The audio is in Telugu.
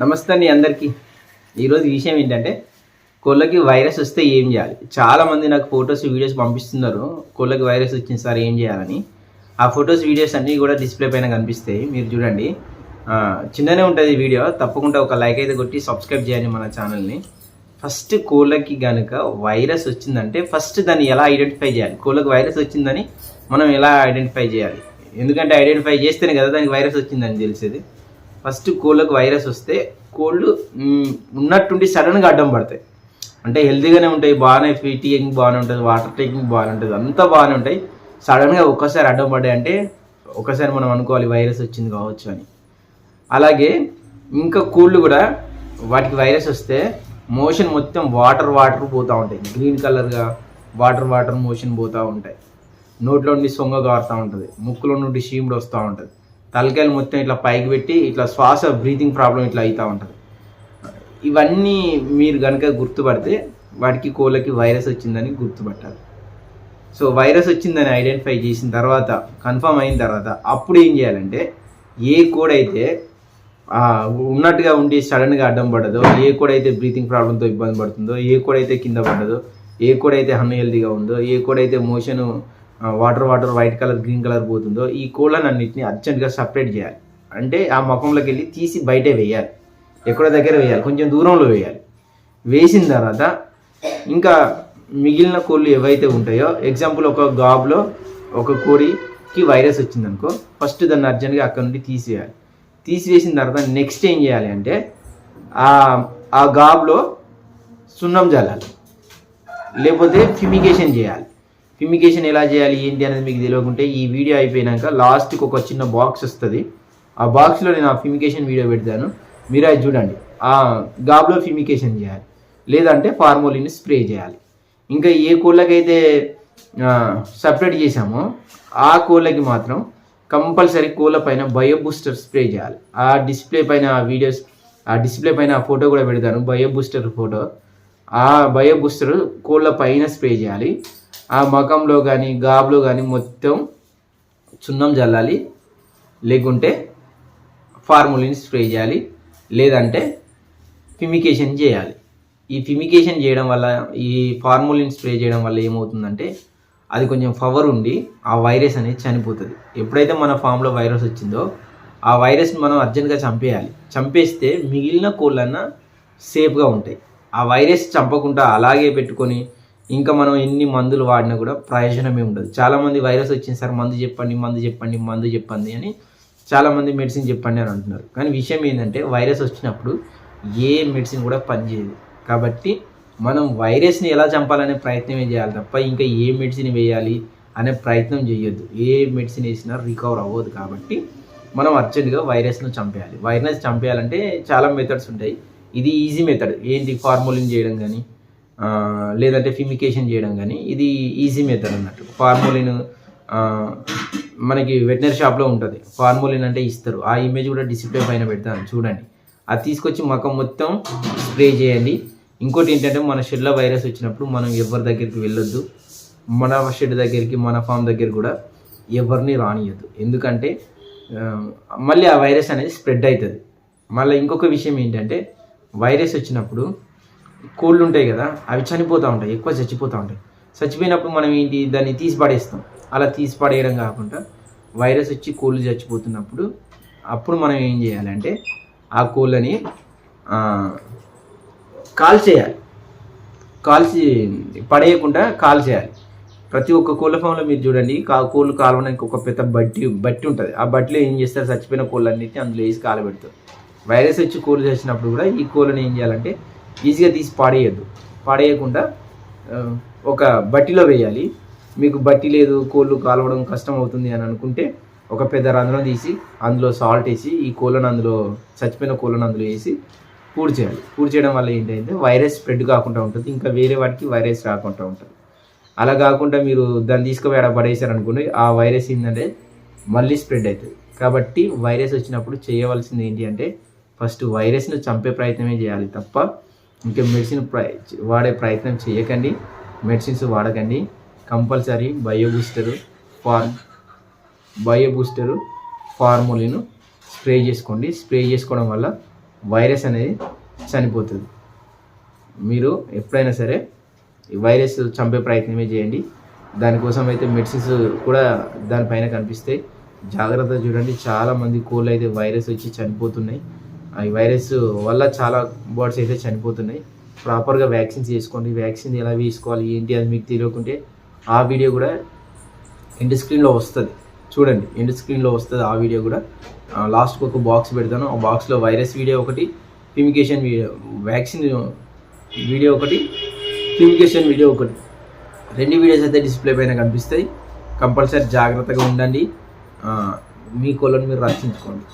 నమస్తే అండి అందరికీ. ఈరోజు విషయం ఏంటంటే కోళ్ళకి వైరస్ వస్తే ఏం చేయాలి? చాలా మంది నాకు ఫొటోస్ వీడియోస్ పంపిస్తున్నారు. కోళ్ళకి వైరస్ వచ్చింది సార్ ఏం చేయాలని. ఆ ఫొటోస్ వీడియోస్ అన్నీ కూడా డిస్ప్లే పైన కనిపిస్తాయి. మీరు చూడండి. చిన్ననే ఉంటుంది వీడియో. తప్పకుండా ఒక లైక్ అయితే కొట్టి సబ్స్క్రైబ్ చేయండి మన ఛానల్ని. ఫస్ట్ కోళ్ళకి కనుక వైరస్ వచ్చిందంటే ఫస్ట్ దాన్ని ఎలా ఐడెంటిఫై చేయాలి? కోళ్ళకి వైరస్ వచ్చిందని మనం ఎలా ఐడెంటిఫై చేయాలి? ఎందుకంటే ఐడెంటిఫై చేస్తేనే కదా దానికి వైరస్ వచ్చిందని తెలిసేది. ఫస్ట్ కోళ్ళకు వైరస్ వస్తే కోళ్ళు ఉన్నట్టుండి సడన్గా అడ్డం పడతాయి. అంటే హెల్తీగానే ఉంటాయి బాగానే ఫీటింగ్ బాగానే ఉంటుంది వాటర్ టేకింగ్ బాగానే ఉంటుంది అంతా బాగానే ఉంటాయి. సడన్గా ఒక్కసారి అడ్డం పడ్డాయి అంటే ఒకసారి మనం అనుకోవాలి వైరస్ వచ్చింది కావచ్చు అని. అలాగే ఇంకా కోళ్ళు కూడా వాటికి వైరస్ వస్తే మోషన్ మొత్తం వాటర్ వాటర్ పోతూ ఉంటాయి. గ్రీన్ కలర్గా వాటర్ వాటర్ మోషన్ పోతూ ఉంటాయి. నోట్లో నుండి సొంగ కారుతూ ఉంటుంది. ముక్కులో నుండి షీముడు వస్తూ ఉంటుంది. తలకాయలు మొత్తం ఇట్లా పైకి పెట్టి ఇట్లా శ్వాస బ్రీతింగ్ ప్రాబ్లం ఇట్లా అవుతూ ఉంటుంది. ఇవన్నీ మీరు కనుక గుర్తుపడితే వాటికి కోళ్ళకి వైరస్ వచ్చిందని గుర్తుపట్టాలి. సో వైరస్ వచ్చిందని ఐడెంటిఫై చేసిన తర్వాత కన్ఫర్మ్ అయిన తర్వాత అప్పుడు ఏం చేయాలంటే ఏ కోడ్ అయితే ఉన్నట్టుగా ఉండి సడన్గా అడ్డం పడదో ఏ కోడ్ అయితే బ్రీతింగ్ ప్రాబ్లంతో ఇబ్బంది పడుతుందో ఏ కోడ్ అయితే కింద పడదో ఏ కోడ్ అయితే అన్హెల్దీగా ఉందో ఏ కోడ్ అయితే motion water water white colour green colour పోతుందో ఈ కోళ్ళని అన్నింటినీ అర్జెంట్గా సపరేట్ చేయాలి. అంటే ఆ ముఖంలోకి వెళ్ళి తీసి బయటే వేయాలి. ఎక్కడ దగ్గర వేయాలి. కొంచెం దూరంలో వేయాలి. వేసిన తర్వాత ఇంకా మిగిలిన కోళ్ళు ఏవైతే ఉంటాయో ఎగ్జాంపుల్ ఒక గాబ్లో ఒక కోడికి వైరస్ వచ్చిందనుకో ఫస్ట్ దాన్ని అర్జెంట్గా అక్కడ నుండి తీసేయాలి. తీసివేసిన తర్వాత నెక్స్ట్ ఏం చేయాలి అంటే ఆ ఆ గాబ్లో సున్నం జల్లాలి. లేకపోతే ఫిమికేషన్ చేయాలి ఫిమికేషన్ ఎలా చేయాలి ఏంటి అనేది మీకు తెలియకుంటే ఈ వీడియో అయిపోయినాక లాస్ట్కి ఒక చిన్న బాక్స్ వస్తుంది. ఆ బాక్స్లో నేను ఆ ఫిమికేషన్ వీడియో పెడతాను. మీరు అది చూడండి. ఆ గాబ్లో ఫిమికేషన్ చేయాలి. లేదంటే ఫార్మోలిన్ స్ప్రే చేయాలి. ఇంకా ఏ కోళ్ళకైతే సపరేట్ చేసామో ఆ కోళ్ళకి మాత్రం కంపల్సరీ కోళ్ళ పైన బయో బూస్టర్ స్ప్రే చేయాలి. ఆ డిస్ప్లే పైన ఆ వీడియోస్ ఆ డిస్ప్లే పైన ఆ ఫోటో కూడా పెడతాను. బయో బూస్టర్ ఫోటో ఆ బయో బూస్టర్ కోళ్ళ పైన స్ప్రే చేయాలి. ఆ మకంలో కానీ గాబులో కానీ మొత్తం సున్నం చల్లాలి లేకుంటే ఫార్ములిన్ స్ప్రే చేయాలి. లేదంటే ఫిమికేషన్ చేయాలి. ఈ ఫిమికేషన్ చేయడం వల్ల ఈ ఫార్ములిన్ స్ప్రే చేయడం వల్ల ఏమవుతుందంటే అది కొంచెం పవర్ ఉండి ఆ వైరస్ అనేది చనిపోతుంది. ఎప్పుడైతే మన ఫామ్లో వైరస్ వచ్చిందో ఆ వైరస్ని మనం అర్జెంట్గా చంపేయాలి. చంపేస్తే మిగిలిన కోళ్ళన్నా సేఫ్గా ఉంటాయి. ఆ వైరస్ చంపకుండా అలాగే పెట్టుకొని ఇంకా మనం ఎన్ని మందులు వాడినా కూడా ప్రయోజనమే ఉండదు. చాలామంది వైరస్ వచ్చింది సార్ మందు చెప్పండి మందు చెప్పండి మందు చెప్పండి అని చాలామంది మెడిసిన్ చెప్పండి అని అంటున్నారు. కానీ విషయం ఏంటంటే వైరస్ వచ్చినప్పుడు ఏ మెడిసిన్ కూడా పనిచేయదు. కాబట్టి మనం వైరస్ని ఎలా చంపాలనే ప్రయత్నమే చేయాలి తప్ప ఇంకా ఏ మెడిసిన్ వేయాలి అనే ప్రయత్నం చేయొద్దు. ఏ మెడిసిన్ వేసినా రికవర్ అవ్వదు కాబట్టి మనం అర్జెంటుగా వైరస్ను చంపేయాలి. వైరస్ చంపేయాలంటే చాలా మెథడ్స్ ఉంటాయి. ఇది ఈజీ మెథడ్. ఏంటి ఫార్ములింగ్ చేయడం కానీ లేదంటే ఫిమికేషన్ చేయడం కానీ ఇది ఈజీ మెథడ్ అన్నట్టు. ఫార్ములిన్ మనకి వెటనరీ షాప్లో ఉంటుంది. ఫార్ములిన్ అంటే ఇస్తారు. ఆ ఇమేజ్ కూడా డిసిప్లే పైన పెడతాను. చూడండి. అది తీసుకొచ్చి మకం మొత్తం స్ప్రే చేయండి. ఇంకోటి ఏంటంటే మన షెడ్లో వైరస్ వచ్చినప్పుడు మనం ఎవరి దగ్గరికి వెళ్ళొద్దు. మన షెడ్ దగ్గరికి మన ఫామ్ దగ్గర కూడా ఎవరిని రానియద్దు. ఎందుకంటే మళ్ళీ ఆ వైరస్ అనేది స్ప్రెడ్ అవుతుంది. మళ్ళీ ఇంకొక విషయం ఏంటంటే వైరస్ వచ్చినప్పుడు కోళ్ళు ఉంటాయి కదా అవి చనిపోతూ ఉంటాయి ఎక్కువ చచ్చిపోతూ ఉంటాయి. చచ్చిపోయినప్పుడు మనం ఏంటి దాన్ని తీసి పడేస్తాం అలా తీసి పడేయడం కాకుండా వైరస్ వచ్చి కోళ్ళు చచ్చిపోతున్నప్పుడు అప్పుడు మనం ఏం చేయాలంటే ఆ కోళ్ళని కాల్ చేయాలి కాల్చి పడేయకుండా కాల్ చేయాలి ప్రతి ఒక్క కోళ్ళ ఫామ్లో మీరు చూడండి కా కోళ్ళు కాలవడానికి ఒక పెద్ద బట్టి బట్టి ఉంటుంది. ఆ బట్టిలో ఏం చేస్తారు చచ్చిపోయిన కోళ్ళన్నిటిని అందులో వేసి కాలబెడతారు. వైరస్ వచ్చి కోళ్ళు చచ్చినప్పుడు కూడా ఈ కోళ్ళని ఏం చేయాలంటే ఈజీగా తీసి పాడేయద్దు. పాడేయకుండా ఒక బట్టిలో వేయాలి. మీకు బట్టి లేదు కోళ్ళు కాలవడం కష్టం అవుతుంది అని అనుకుంటే ఒక పెద్ద రంధ్రం తీసి అందులో సాల్ట్ వేసి ఈ కోళ్ళను అందులో చచ్చిపోయిన కోళ్ళను అందులో వేసి పూడి చేయాలి. పూడి చేయడం వల్ల ఏంటంటే వైరస్ స్ప్రెడ్ కాకుండా ఉంటుంది. ఇంకా వేరే వాటికి వైరస్ రాకుండా ఉంటుంది. అలా కాకుండా మీరు దాన్ని తీసుకుపోయి ఆడ పడేసారు ఆ వైరస్ ఏంటంటే మళ్ళీ స్ప్రెడ్ అవుతుంది. కాబట్టి వైరస్ వచ్చినప్పుడు చేయవలసింది ఏంటి అంటే ఫస్ట్ వైరస్ను చంపే ప్రయత్నమే చేయాలి తప్ప ఇంకా మెడిసిన్ ప్రయ వాడే ప్రయత్నం చేయకండి. Medicines వాడకండి. Compulsory bio booster farm bio booster ఫార్ములిను spray చేసుకోండి. స్ప్రే చేసుకోవడం వల్ల వైరస్ అనేది చనిపోతుంది. మీరు ఎప్పుడైనా సరే ఈ వైరస్ చంపే ప్రయత్నమే చేయండి. దానికోసం అయితే మెడిసిన్స్ కూడా దానిపైన కనిపిస్తాయి జాగ్రత్త చూడండి. చాలా మంది కోళ్ళు అయితే వైరస్ వచ్చి చనిపోతున్నాయి. ఈ వైరస్ వల్ల చాలా బర్డ్స్ అయితే చనిపోతున్నాయి. ప్రాపర్గా వ్యాక్సిన్స్ చేసుకోండి వ్యాక్సిన్ ఎలా వేసుకోవాలి ఏంటి అది మీకు తెలియకుంటే ఆ వీడియో కూడా ఎండ్ స్క్రీన్లో వస్తుంది. చూడండి ఎండ్ స్క్రీన్లో వస్తుంది ఆ వీడియో కూడా. లాస్ట్కి ఒక బాక్స్ పెడతాను. ఆ బాక్స్లో వైరస్ వీడియో ఒకటి ఫిమికేషన్ వీడియో వ్యాక్సిన్ వీడియో ఒకటి ఫిమికేషన్ వీడియో ఒకటి. రెండు వీడియోస్ అయితే డిస్ప్లే పైన కనిపిస్తాయి. కంపల్సరీ జాగ్రత్తగా ఉండండి. మీ కోళ్ళను మీరు రక్షించుకోండి.